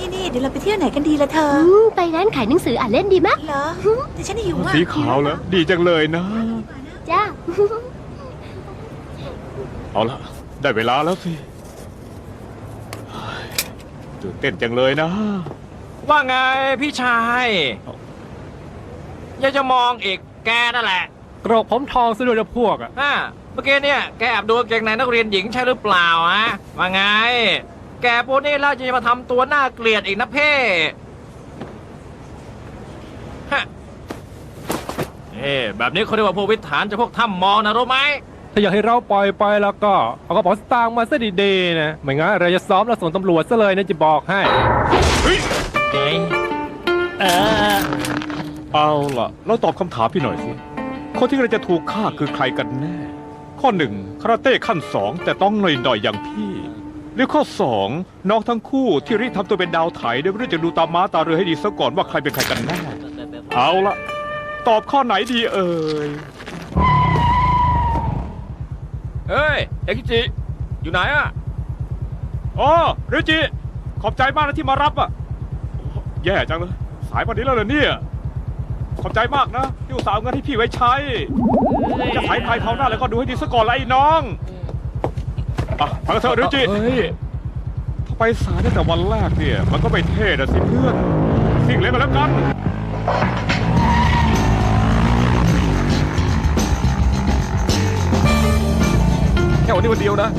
นี่นี่เดี๋ยวเราไปเที่ยวไหนกันดีละเธออืมไปร้านขายหนังสืออ่านเล่นดีมะเหรอแต่ฉันหิวอะสีขาวแล้วดีจังเลยนะ จ้า เอาละได้เวลาแล้วสิเฮ้ยตื่นเต้นจังเลยนะ ว่าไงพี่ชายอยากจะมองอีกแกนั่นแหละกรอกผมทองซะด้วยนะพวกอะ อ่าเมื่อกี้เนี่ยแกแอบดูกางเกงในนักเรียนหญิงใช่หรือเปล่าฮะว่าไง แกพวกนี้แล้วจะมาทำตัวน่าเกลียดอีกนะเพ่ฮะเอ๊แบบนี้เขาเรียกว่าพวกวิถฐานจะพวกถ้ำมองนะรู้ไหม ถ้าอยากให้เราปล่อยไปแล้วก็ เอากระเป๋าสตางค์มาซะดีๆนะไม่งั้นเราจะซ้อมแล้วส่งตำรวจซะเลยนะจะบอกให้ เอ้ยเออเอาล่ะ เราตอบคำถามพี่หน่อยสิ คนที่เราจะถูกฆ่าคือใครกันแน่ ข้อหนึ่งคาราเต้ขั้นสองแต่ต้องหน่อยๆอย่างพี่ หรือข้อสองน้องทั้งคู่ที่รีบทำตัวเป็นดาวไถโดยไม่รู้จะดูตาม้าตาเรือให้ดีซะก่อนว่าใครเป็นใครกันแน่เอาละตอบข้อไหนดีเอ่ยเฮ้ยเอกิจิ อยู่ไหนอะอ๋อริจิ ขอบใจมากนะที่มารับอะแย่จังเลยสายวันนี้แล้วเหรอเนี่ยขอบใจมากนะที่อุตส่าห์เอาเงินให้พี่ไว้ใช้ จะสายภายเขาวหน้าแล้วก็ดูให้ดีซะก่อนละไอ้น้อง อะพังเถอะริจิเฮ้ยถ้าไปสายตั้งแต่วันแรกเนี่ย มันก็ไม่เท่นะสิเพื่อน สิ่งเล็กกันแล้วกัน แค่วันนี้วันเดียวนะ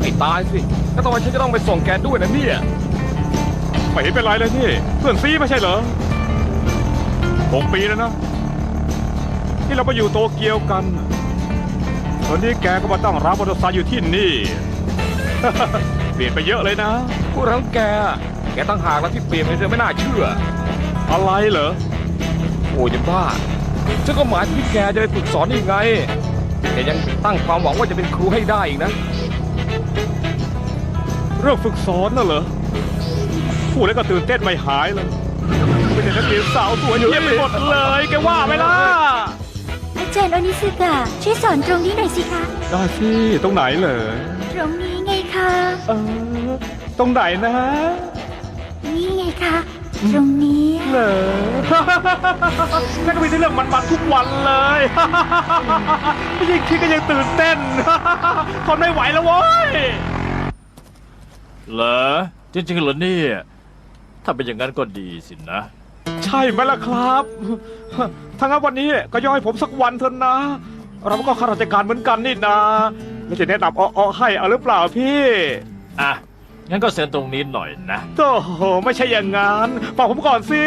ไอ้ตายสิแล้วทำไมฉันจะต้องไปส่งแกด้วยนะเนี่ยไม่เห็นเป็นไรเลยนี่เพื่อนซีไม่ใช่เหรอหกปีแล้วนะ ที่เราไปอยู่โตเกียวกัน ตอนนี้แกก็มาตั้งร้านมอเตอร์ไซค์อยู่ที่นี่ เปลี่ยนไปเยอะเลยนะพูดทั้งแก แกตั้งหากแล้วที่เปลี่ยนไปเธอไม่น่าเชื่อ อะไรเหรอ โอ้ยจะบ้าฉันก็หมายถึงที่แกจะไปฝึกสอนอีกไงแกยังตั้งความหวังว่าจะเป็นครูให้ได้อีกนะ เรื่องฝึกสอนน่ะเหรอพูดแล้วก็ตื่นเต้นไม่หายเลยเป็นเด็กนักเรียนสาวสวยเยี่ยมไปหมดเลย แกว่าไหมล่ะ อาจารย์โอนิสึกะช่วยสอนตรงนี้หน่อยสิคะ ได้สิตรงไหนเหรอตรงนี้ไงคะ เออ ตรงไหนนะนี่ไงคะ ตรงนี้ เหรอ นั่นก็มีแต่เรื่องมันๆทุกวันเลยไม่ยิ่งคิดก็ยังตื่นเต้นทนไม่ไหวแล้วเว้ยเหรอจริงๆเหรอเนี่ยถ้าเป็นอย่างนั้นก็ดีสินะ ใช่ไหมล่ะครับถ้างั้นวันนี้ก็ย่อให้ผมสักวันเถอะนะ เราก็ข้าราชการเหมือนกันนี่นะ แล้วจะแนะนำอ้อๆให้เอาหรือเปล่าพี่อะงั้นก็เซ็นตรงนี้หน่อยนะ โธ่ไม่ใช่อย่างงั้นฟังผมก่อนสิ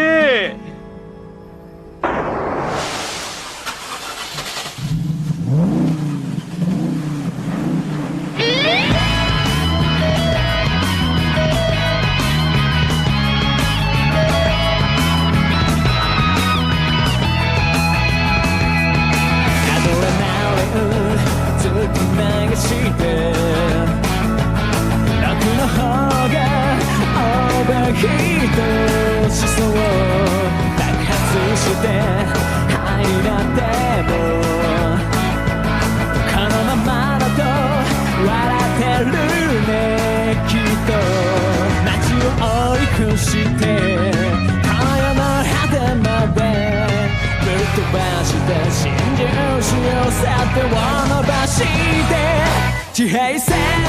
地平线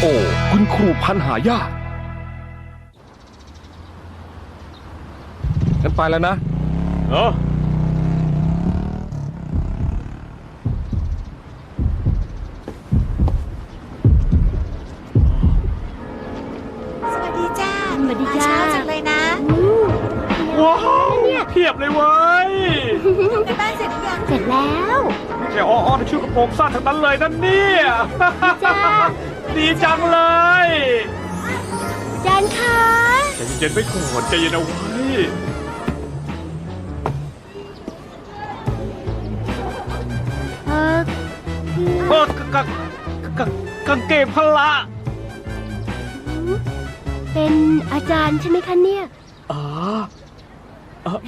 โอ้คุณครูพันหายากงั้นไปแล้วนะ เออสวัสดีจ้าสวัสดีจ้ามเช้าจังเลยนะอืมว้าวเนี่ยเพียบเลยเว้ย ในบ้านเสร็จหรือยังเสร็จแล้วแกอ้อๆในชุดกระโปรงสั้นทั้งนั้นเลยนั่นเนี่ยจ้าดีจังเลยอาจารย์คะใจเย็นๆไปก่อนใจเย็นเอาไว้เออคือเออกกกกกางเกงพละเป็นอาจารย์ใช่ไหมคะเนี่ย อ๋อ เอ่อ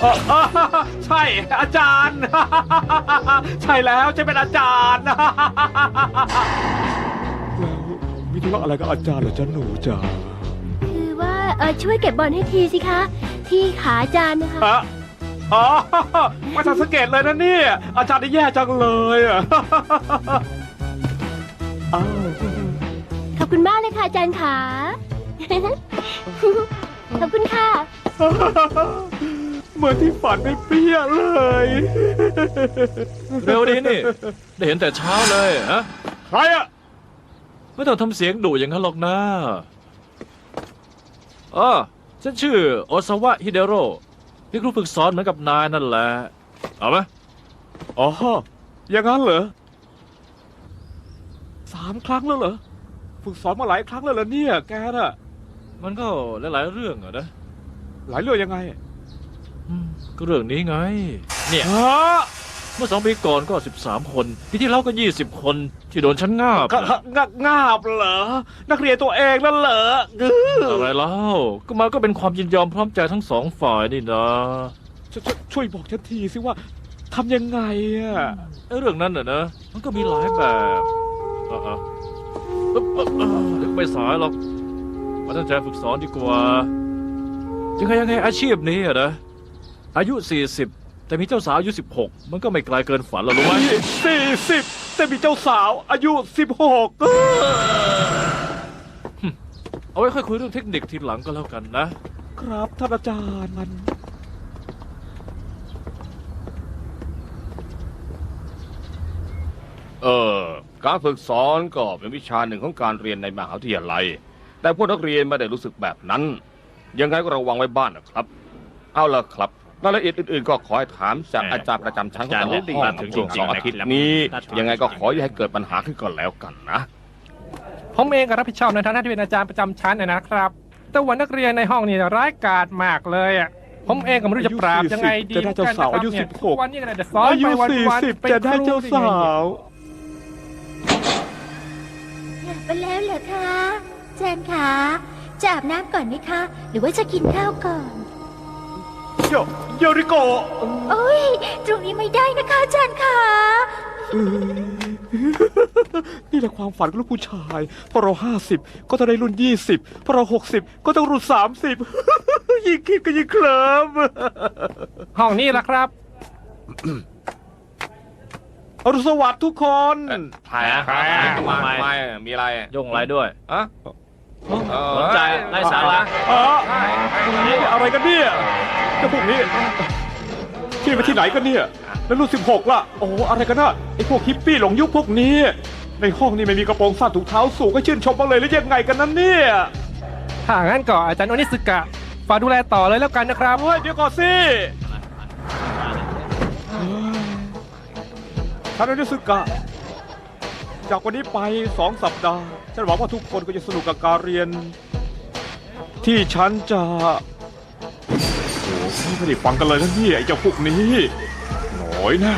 เอ่อเอ่อใช่อาจารย์ ใช่แล้วจะเป็นอาจารย์ แล้วมีธุระอะไรกับอาจารย์เหรอจ๊ะหนูจ๋าคือว่าเออช่วยเก็บบอลให้ทีสิคะ ที่ขาอาจารย์นะคะอะอ๋อไม่ทันสังเกตเลยนะเนี่ยอาจารย์นี่แย่จังเลยอะอ้าว ขอบคุณมากเลยค่ะอาจารย์ขา ขอบคุณค่ะ เหมือนที่ฝันไม่เปรี้ยเลย เร็วดีนี่ ได้เห็นแต่เช้าเลยฮะใครอะไม่ต้องทำเสียงดุอย่างนั้นหรอกนะเออฉันชื่อโอซาวะฮิเดโร่พี่ครูฝึกสอนเหมือนกับนายนั่นแหละ เอาไหมอ๋อ อย่างนั้นเหรอสามครั้งแล้วเหรอ ฝึกสอนมาหลายครั้งแล้วเหรอเนี่ย แกน่ะ มันก็หลายๆเรื่องอะนะ หลายเรื่องยังไงอืมก็เรื่องนี้ไง เนี่ย ฮะเมื่อสองปีก่อนก็ 13 คนปีที่แล้วก็ 20 คนที่โดนฉันงาบกะงะงาบเหรอ นักเรียนตัวเองนั่นเหรอเอออะไรเล่าก็มาก็เป็นความยินยอมพร้อมใจทั้งสองฝ่ายนี่นะช่วยช่วยช่วยบอกฉันทีสิว่าทำยังไงอะไอ้เรื่องนั้นน่ะนะมันก็มีหลายแบบอะๆเอ๊ะเอ๊ะเอ๊ะเดี๋ยวไปสายหรอกมาตั้งใจฝึกสอนดีกว่า ยังไงยังไงอาชีพนี้อะนะ อายุ 40 แต่มีเจ้าสาวอายุ 16 มันก็ไม่ไกลเกินฝันหรอกรู้ไหมสี่สิบแต่มีเจ้าสาวอายุสิบหกเอาไว้ค่อยคุยเรื่องเทคนิคทีหลังก็แล้วกันนะ ครับท่านอาจารย์มัน เออการฝึกสอนก็เป็นวิชาหนึ่งของการเรียนในมหาวิทยาลัย แต่พวกนักเรียนไม่ได้รู้สึกแบบนั้น ยังไงก็ระวังไว้บ้านนะครับ เอาละครับรายละเอียดอื่นๆ ก็ขอให้ถามจากอาจารย์ประจำชั้นของแต่ละห้องถึงสองอาทิตย์นี้ ยังไงก็ขออย่าให้เกิดปัญหาขึ้นก่อนแล้วกันนะ ผมเองก็รับผิดชอบในฐานะที่เป็นอาจารย์ประจำชั้นนะนะครับ แต่ว่านักเรียนในห้องนี่ร้ายกาจมากเลยอะ ผมเองก็ไม่รู้จะปราบยังไงดีจะได้เจ้าสาวอายุเหมืสินบกันหกนะครับเนี่ยวันนี้ก็ได้แต่ซ้อมอายุไปวันสี่วันสิบเป็นจะได้เจ้าสาว ไปแล้วเหรอคะอาจารย์คะ จะอาบน้ำก่อนไหมคะ หรือว่าจะกินข้าวก่อน โยโยริโกะโอ้ย ตรงนี้ไม่ได้นะคะอาจารย์คะเออนี่แหละความฝันของลูกผู้ชาย พอเราห้าสิบก็ต้องได้รุ่นยี่สิบพอเราหกสิบก็ต้องรุ่นสามสิบ ยิ่งคิดก็ยิ่งเคลิ้มห้องนี้ละครับอรุณสวัสดิ์ทุกคน ใครอะใครอะมาทำไมมีอะไร ยุ่งอะไรด้วยอะ สนใจไร้สาระ อ๋อนี่อะไรกันเนี่ยเจ้าพวกนี้ที่ไปที่ไหนกันเนี่ย แล้วรุ่นสิบหกล่ะ โอ้อะไรกันนะไอ้พวกฮิปปี้หลงยุคพวกนี้ ในห้องนี่ไม่มีกระโปรงสั้นถุงเท้าสูงก็ชื่นชมบ้างเลยหรือยังไงกันนั้นเนี่ยถ้างั้นก็อาจารย์โอนิสึกะฝากดูแลต่อเลยแล้วกันนะครับ เฮ้ยเดี๋ยวก่อนสิท่านอนิสึกะ จากวันนี้ไปสองสัปดาห์ ฉันหวังว่าทุกคนก็จะสนุกกับการเรียน ที่ฉันจะ โอ้โหไม่ได้ฟังกันเลยนะเนี่ยไอ้เจ้าพวกนี้ หน่อยนะ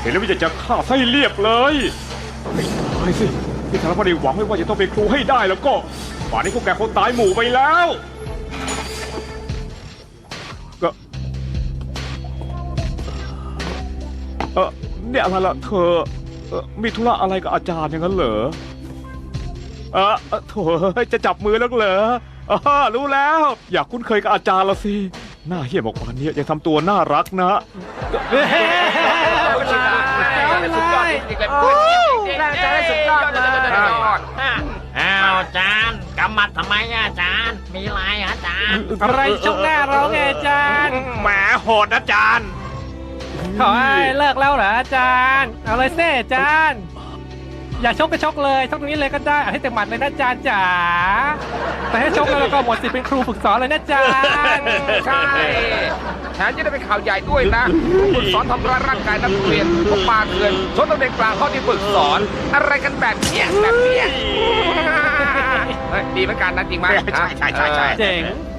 เห็นแล้วมันจะจะฆ่าไส้เรียบเลยไม่ตายสิที่ทางพอดีหวังไว้ว่าจะต้องเป็นครูให้ได้แล้วก็ป่านนี้พวกแกคงตายหมู่ไปแล้ว ก็เออเนี่ยอะไรล่ะเธอ เออมีธุระอะไรกับอาจารย์อย่างนั้นเหรอเออเออโถเอ้ยจะจับมือแล้วเหรออรู้แล้ว อยากคุ้นเคยกับอาจารย์ละสิหน้าเหี้ยบอกว่านี้ยังทำตัวน่ารักนะอ้าวอาจารย์กำมัดทำไมอะอาจารย์ มีอะไรอะอาจารย์อะไรช่องหน้าเราไงอาจารย์แหมโหดนะอาจารย์ ขอให้เลิกแล้วเหรออาจารย์ เอาเลยเซ่อาจารย์ อย่าชกก็ชกเลยชกตรงนี้เลยก็ได้เอาให้เต็มหมัดเลยนะอาจารย์จ๋า แต่ให้ชกแล้วก็หมดสิทธิ์เป็นครูฝึกสอนเลยนะอาจารย์ ใช่แถมยังได้เป็นข่าวใหญ่ด้วยนะฝึกสอนทำร้ายร่างกายนักเรียนพวกปาเถื่อนชนตำแหน่งกลางข้อที่ฝึกสอน อะไรกันแบบเนี้ยแบบเนี้ยเฮ้ยดีเหมือนกันนะจริงไหมใช่ใช่ใช่ใช่ เจ๋งเ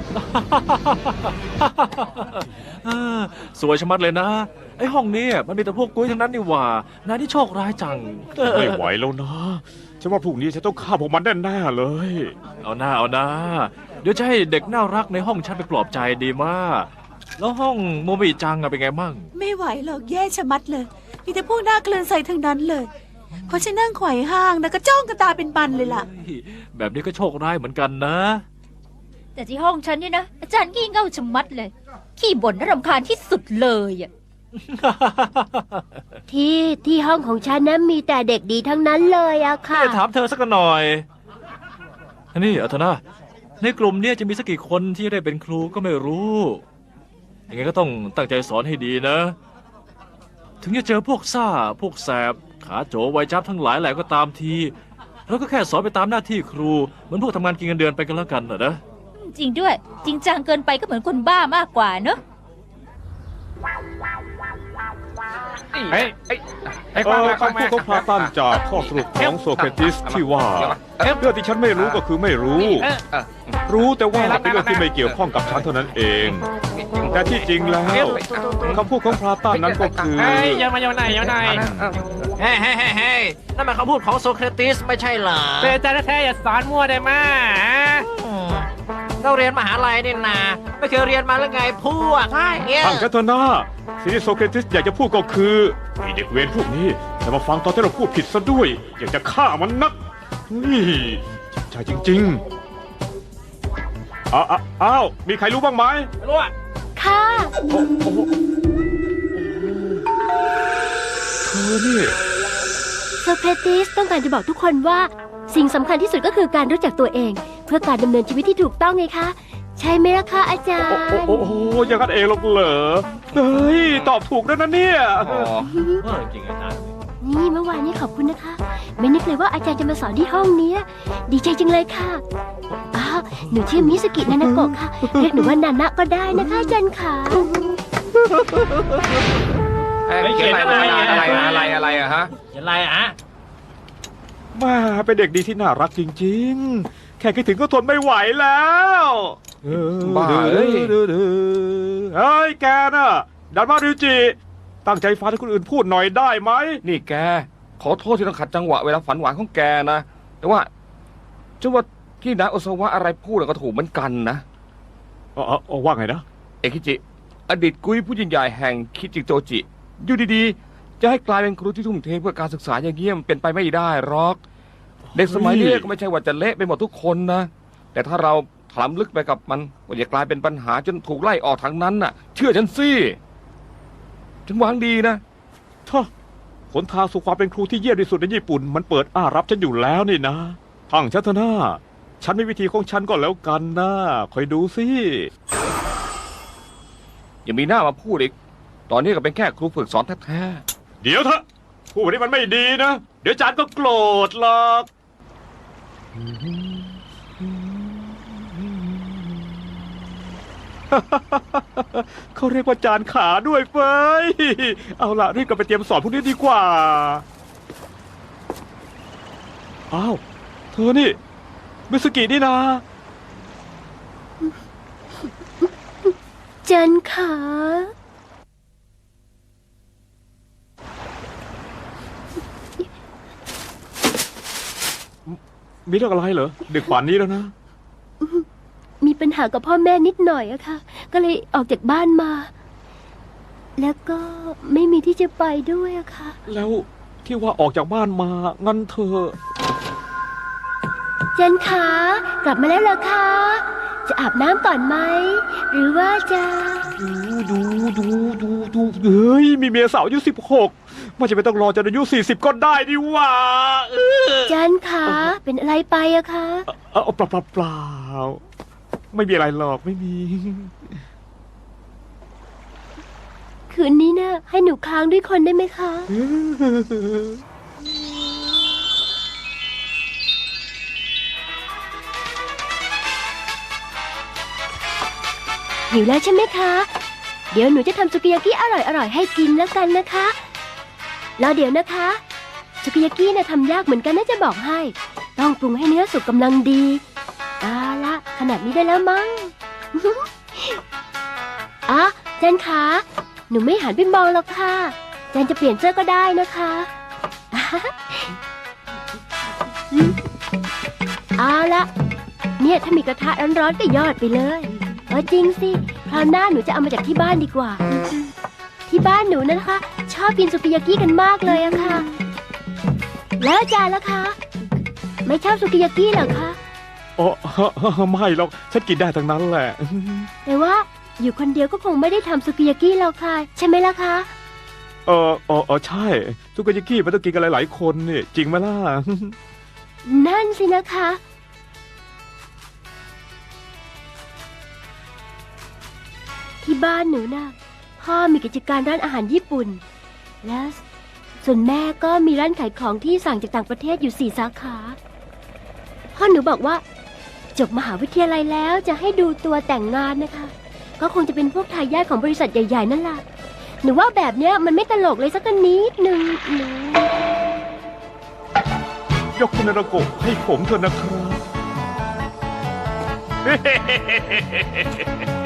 ออสวยชะมัดเลยนะ ไอ้ห้องนี้มันมีแต่พวกกุ้ยทั้งนั้นนี่หว่านายนี่โชคร้ายจัง ไม่ไหวแล้วนะ ฉันว่าพรุ่งนี้ฉันต้องฆ่าพวกมันแน่ๆเลย เอาหน้าเอาหน้า เดี๋ยวจะให้เด็กน่ารักในห้องฉันไปปลอบใจดีมาก แล้วห้องโมบิจังอะเป็นไงมั่ง ไม่ไหวหรอกแย่ชะมัดเลย มีแต่พวกหน้าเกลือนใส่ทั้งนั้นเลยพอฉันนั่งไขว่ห้างนะก็จ้องกันตาเป็นบันเลยล่ะเฮ้ยแบบนี้ก็โชคร้ายเหมือนกันนะ แต่ที่ห้องฉันเนี่ยนะ อาจารย์ขี้เง่าชะมัดเลย ขี้บ่นน่ารำคาญที่สุดเลยอะที่ที่ห้องของฉันนั้นมีแต่เด็กดีทั้งนั้นเลยอะค่ะ ไม่ได้ถามเธอสักหน่อยอันนี้เอาเถอะนะในกลุ่มเนี้ยจะมีสักกี่คนที่ได้เป็นครูก็ไม่รู้ยังไงก็ต้องตั้งใจสอนให้ดีนะ ถึงจะเจอพวกซ่า พวกแสบ ขาโจไวจับทั้งหลายแหล่ก็ตามทีเราก็แค่สอนไปตามหน้าที่ครู เหมือนพวกทำงานกินเงินเดือนไปกันแล้วกันนะนะจ ริงด้วย จริงจังเกินไปก็เหมือนคนบ้ามากกว่าเนอะเฮ้ยเอ้ยไอ้เอฟังอมาฟังคำมาพูดของพลาตันจากข้อสรุปของโซเครติสที่ว่าเรื่องที่ฉันไม่รู้ก็คือไม่รู้ เออเออ รู้แต่ว่าเป็นเรื่องที่ไม่เกี่ยวข้องกับฉันเท่านั้นเอง แต่ที่จริงแล้วคำพูดของพลาตันนั้นก็คือ เฮ้ยอย่ามาอย่าไหนอย่าไหนเฮ้ยเฮ้ยเฮ้ยเฮ้ยนั่นมันคำพูดของโซเครติสไม่ใช่เหรอเป็นอาจารย์แท้ๆอย่าสอนมั่วได้มาอืม เราเรียนมหาลัยนี่นา ไม่เคยเรียนมาหรือไงพวกใช่เงี้ยทางแคทนาสิ่งที่โซเครติสอยากจะพูดก็คือไอเด็กเวรพวกนี้แต่มาฟังตอนที่เราพูดผิดซะด้วย อยากจะฆ่ามันนัก นี่ใช่จริงๆอ้าวอ้าวอ้าวมีใครรู้บ้างไหม ไม่รู้อะค่ะ เธอนี่ โซเครติสต้องการจะบอกทุกคนว่า สิ่งสำคัญที่สุดก็คือการรู้จักตัวเองเพื่อการดำเนินชีวิตที่ถูกต้องไงคะ ใช่ไหมล่ะคะอาจารโอ้ย์โอ้โอ้โหอย่างนั้นเองหรอกเหรอเฮ้ยตอบถูกแล้วนะเนี่ยอ๋อเออจริงอาจารย์นี่เมื่อวานนี้ขอบคุณนะคะ ไม่นึกเลยว่าอาจารย์จะมาสอนที่ห้องเนี้ย ดีใจจังเลยค่ะอ้าวหนูชื่อมิสกินานาโกะค่ะ เรียกหนูว่านานะก็ได้นะคะอาจารย์ค่ะ เอ้ยเขียนอะไรอะไรอะไรอะไรอะไรอะฮะอะไรอะ แมาเป็นเด็กดีที่น่ารักจริง ๆ แค่คิดถึงก็ทนไม่ไหวแล้วเออบ้าเอ้ยเด้อเด้อเฮ้ยแกน่ะ ดันมาริวจิ ตั้งใจฟังให้คนอื่นพูดหน่อยได้ไหม นี่แก ขอโทษที่ต้องขัดจังหวะเวลาฝันหวานของแกนะ แต่ว่าฉันว่าที่นายโอซาวะอะไรพูดก็ถูกเหมือนกันนะ เออเออเออว่าไงนะ เอคิจิ อดีตกุยผู้ยิ่งใหญ่แห่งคิจิโจจิ อยู่ดีๆ จะให้กลายเป็นครูที่ทุ่มเทเพื่อการศึกษาอย่างเงี้ยมันเป็นไปไม่ได้หรอก เด็กสมัยนี้ก็ไม่ใช่ว่าจะเละไปหมดทุกคนนะ แต่ถ้าเราถลำลึกไปกับมันก็จะกลายเป็นปัญหาจนถูกไล่ออกทางนั้นน่ะ เชื่อฉันสิฉันหวังดีนะท่าหนทางสู่ความเป็นครูที่เยี่ยมที่สุดในญี่ปุ่น มันเปิดอ้ารับฉันอยู่แล้วนี่นะทางฉันเถอะนะฉันมีวิธีของฉันก็แล้วกันนะคอยดูสิยังมีหน้ามาพูดอีก ตอนนี้ก็เป็นแค่ครูฝึกสอนแท้เดี๋ยวเถอะ พูดแบบนี้มันไม่ดีนะ เดี๋ยวจารย์ก็โกรธหรอก เขาเรียกว่าจานขาด้วยเฟ้ย เอาล่ะ รีบกลับไปเตรียมสอนพวกนี้ดีกว่า อ้าว เธอนี่มิสกินี่นะอาจารย์ค่ะ มีเรื่องอะไรเหรอ ดึกป่านนี้แล้วนะ มีปัญหากับพ่อแม่นิดหน่อยอะค่ะ ก็เลยออกจากบ้านมา แล้วก็ไม่มีที่จะไปด้วยอะค่ะ แล้วที่ว่าออกจากบ้านมา งั้นเธออาจารย์คะกลับมาแล้วเหรอคะ จะอาบน้ำก่อนไหม หรือว่าจะ ดูดูดูดูดูเฮ้ย มีเมียสาวอายุสิบหกมันจะไม่ต้องรอจนอายุสี่สิบก็ได้ดิว่า เอออาจารย์คะเป็นอะไรไปอะคะ เออเปล่าเปล่าเปล่าไม่มีอะไรหรอกไม่มี คืนนี้นะให้หนูค้างด้วยคนได้ไหมคะ หิวแล้วใช่ไหมคะ เดี๋ยวหนูจะทำสุกิยากิอร่อยๆให้กินแล้วกันนะคะรอเดี๋ยวนะคะสุกิยากินะทำยากเหมือนกันนะจะบอกให้ ต้องปรุงให้เนื้อสุกกำลังดีเอาละขนาดนี้ได้แล้วมั้งอะเจนคะหนูไม่หันไปมองหรอกค่ะเจนจะเปลี่ยนเสื้อก็ได้นะคะอืมเอาละเนี่ยถ้ามีกระทะร้อนๆก็ยอดไปเลย เออจริงสิคราวหน้าหนูจะเอามาจากที่บ้านดีกว่า ที่บ้านหนูนะคะ ชอบกินสุกิยากิกันมากเลยอะค่ะ แล้วอาจารย์ล่ะคะ ไม่ชอบสุกิยากิเหรอคะอ๋อไม่หรอกฉันกินได้ทั้งนั้นแหละ แต่ว่าอยู่คนเดียวก็คงไม่ได้ทำสุกิยากิหรอกค่ะ ใช่ไหมล่ะคะ เออเออเออใช่ซุกยากิมันต้องกินกันหลายๆคนนี่จริงไหมล่ะ นั่นสินะคะ ที่บ้านหนูนะ่ะพ่อมีกิจการร้านอาหารญี่ปุ่น แล้วส่วนแม่ก็มีร้านขายของที่สั่งจากต่างประเทศอยู่สี่สาขา พ่อหนูบอกว่า จบมหาวิทยาลัยแล้วจะให้ดูตัวแต่งงานนะคะ ก็คงจะเป็นพวกทายาทของบริษัทใหญ่ ๆ นั่นแหละหนูว่าแบบเนี้ยมันไม่ตลกเลยสักนิดหนึ่งหนูยกคุณนาราโกะให้ผมเถอะนะครับ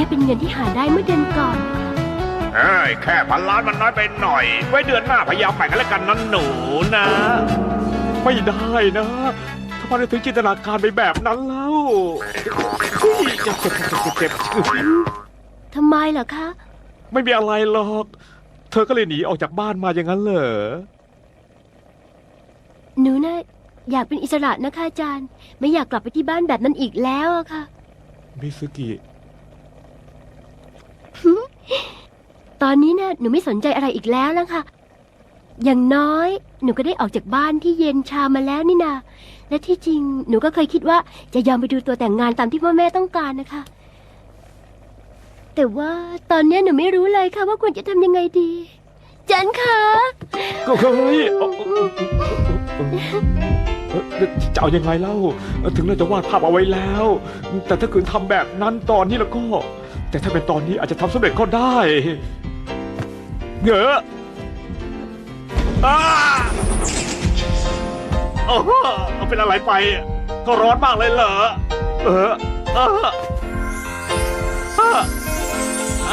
นี่ยเป็นเงินที่หาได้เมื่อเดือนก่อนค่ะเอ้ยแค่พันล้านมันน้อยไปหน่อย ไว้เดือนหน้าพยายามแบ่งกันแล้วกันนั้นหนูนะ ไม่ได้นะทำไมถึงจินตนาการไปแบบนั้นเล่าเฮ้ยเจ็บเจ็บเจ็บเจ็บเจ็บทำไมเหรอคะ ไม่มีอะไรหรอก เธอก็เลยหนีออกจากบ้านมาอย่างนั้นเหรอ หนูนะ่ะอยากเป็นอิสระนะคะอาจารย์ ไม่อยากกลับไปที่บ้านแบบนั้นอีกแล้วอะค่ะ มิสกิ ตอนนี้นะ่ะหนูไม่สนใจอะไรอีกแล้วแล้วค่ะ อย่างน้อยหนูก็ได้ออกจากบ้านที่เย็นชามาแล้วนี่นาและที่จริงหนูก็เคยคิดว่าจะยอมไปดูตัวแต่งงานตามที่พ่อแม่ต้องการนะคะ แต่ว่าตอนนี้หนูไม่รู้เลยค่ะว่าควรจะทำยังไงดี จันคะก็เฮ้ยเอ่อเอ่อเอ่อจะเอายังไงเล่า ถึงเราจะวาดภาพเอาไว้แล้ว แต่ถ้าคืนทำแบบนั้นตอนนี้แล้วก็ แต่ถ้าเป็นตอนนี้อาจจะทำสำเร็จก็ได้ เหงอะอ้าโอ้โหเอาเป็นอะไรไปก็ร้อนมากเลยเหรอ เออเออเออเอ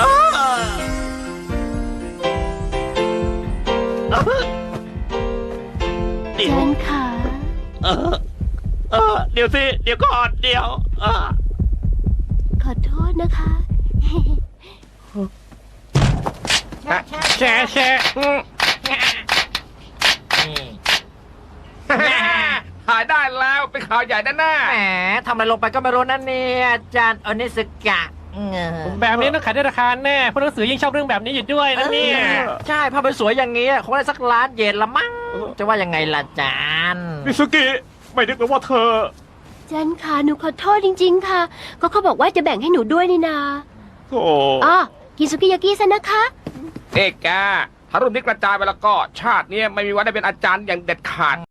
อเดี๋ยวจันคะเออเออเดี๋ยวสิ เดี๋ยวก่อน เดี๋ยวขอโทษนะคะ แช่แช่หายได้แล้วเป็นข่าวใหญ่แน่แหมทำอะไรลงไปก็ไม่รู้นั่นเนี่ยอาจารย์อนิสกะแบบนี้ต้องขายได้ราคาแน่เพราะหนังสือยิ่งชอบเรื่องแบบนี้อยู่ด้วยนะเนี่ย ใช่ภาพสวยๆอย่างนี้คงได้สักล้านเยนละมั้งจะว่ายังไงล่ะอาจารย์มิสุกิไม่นึกเลยว่าเธอ จันค่ะ หนูขอโทษจริง ๆ ค่ะ ก็เขาบอกว่าจะแบ่งให้หนูด้วยนี่นาโอ้ อ๋อกินสุกิยากิซะนะคะ เอกแกถ้ารุ่นนี้กระจายไปแล้วก็ชาติเนี้ยไม่มีวันได้เป็นอาจารย์อย่างเด็ดขาด